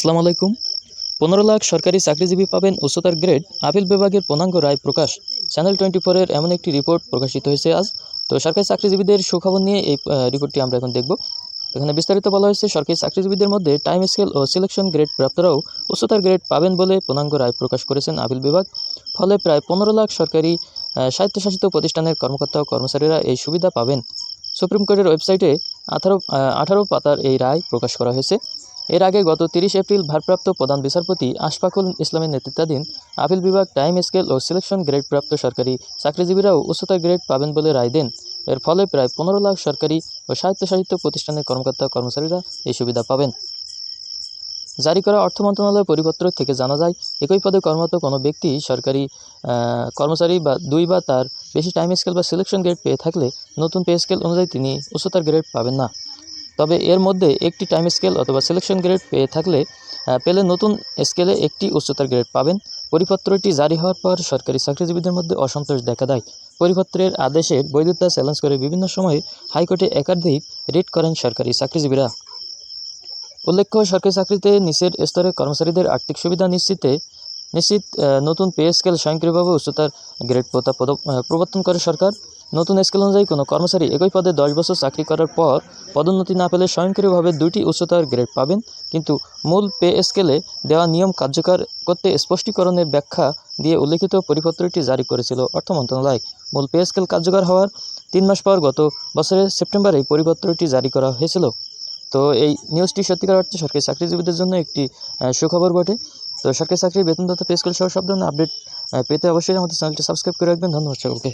আসসালামু আলাইকুম। পনেরো লাখ সরকারি চাকরিজীবী পাবেন উচ্চতার গ্রেড। আপিল বিভাগের পূর্ণাঙ্গ রায় প্রকাশ। চ্যানেল টোয়েন্টি ফোরের এমন একটি রিপোর্ট প্রকাশিত হয়েছে আজ। তো সরকারি চাকরিজীবীদের সুখবর নিয়ে এই রিপোর্টটি আমরা এখন দেখব। এখানে বিস্তারিত বলা হয়েছে, সরকারি চাকরিজীবীদের মধ্যে টাইম স্কেল ও সিলেকশন গ্রেড প্রাপ্তরাও উচ্চতার গ্রেড পাবেন বলে পূর্ণাঙ্গ রায় প্রকাশ করেছেন আপিল বিভাগ। ফলে প্রায় পনেরো লাখ সরকারি স্বায়ত্তশাসিত প্রতিষ্ঠানের কর্মকর্তা ও কর্মচারীরা এই সুবিধা পাবেন। সুপ্রিম কোর্টের ওয়েবসাইটে আঠারো আঠারো পাতার এই রায় প্রকাশ করা হয়েছে। এর আগে গত তিরিশ এপ্রিল ভারপ্রাপ্ত প্রধান বিচারপতি আশফাকুল ইসলামের নেতৃত্বাধীন আপিল বিভাগ টাইম স্কেল ও সিলেকশন গ্রেডপ্রাপ্ত সরকারি চাকরিজীবীরাও উচ্চতর গ্রেড পাবেন বলে রায় দেন। এর ফলে প্রায় পনেরো লাখ সরকারি ও স্বায়ত্তশাসিত প্রতিষ্ঠানের কর্মকর্তা কর্মচারীরা এই সুবিধা পাবেন। জারি করা অর্থ মন্ত্রণালয়ের পরিপত্র থেকে জানা যায়, একই পদে কর্মরত কোনো ব্যক্তি সরকারি কর্মচারী বা দুই বা তার বেশি টাইম স্কেল বা সিলেকশন গ্রেড পেয়ে থাকলে নতুন পে স্কেল অনুযায়ী তিনি উচ্চতর গ্রেড পাবেন না। তবে এর মধ্যে একটি টাইম স্কেল অথবা সিলেকশন গ্রেড পেয়ে থাকলে পেলে নতুন স্কেলে একটি উচ্চতার গ্রেড পাবেন। পরিপত্রটি জারি হওয়ার পর সরকারি চাকরিজীবীদের মধ্যে অসন্তোষ দেখা দেয়। পরিপত্রের আদেশের বৈধতা চ্যালেঞ্জ করে বিভিন্ন সময়ে হাইকোর্টে একাধিক রিট করেন সরকারি চাকরিজীবীরা। উল্লেখ্য, সরকারি চাকরিতে নিচের স্তরের কর্মচারীদের আর্থিক সুবিধা নিশ্চিতে নিশ্চিত নতুন পে স্কেল স্বয়ংক্রিয়ভাবে উচ্চতার গ্রেড পদ- প্রবর্তন করে সরকার। নতুন স্কেল অনুযায়ী কোনো কর্মচারী একই পদে দশ বছর চাকরি করার পর পদোন্নতি না পেলে স্বয়ংক্রিয়ভাবে দুটি উচ্চতার গ্রেড পাবেন। কিন্তু মূল পে স্কেলে দেওয়া নিয়ম কার্যকর করতে স্পষ্টীকরণের ব্যাখ্যা দিয়ে উল্লেখিত পরিপত্রটি জারি করেছিল অর্থ মন্ত্রণালয়। মূল পে স্কেল কার্যকর হওয়ার তিন মাস পর গত বছরের সেপ্টেম্বরে পরিপত্রটি জারি করা হয়েছিল। তো এই নিউজটি সত্যিকার অর্থে সরকারি চাকরিজীবীদের জন্য একটি সুখবর বটে। তো সরকারি চাকরি, বেতন পে স্কেল সহ সব ধরনের আপডেট পেতে অবশ্যই আমাদের চ্যানেলটি সাবস্ক্রাইব করে রাখবেন। ধন্যবাদ সকলকে।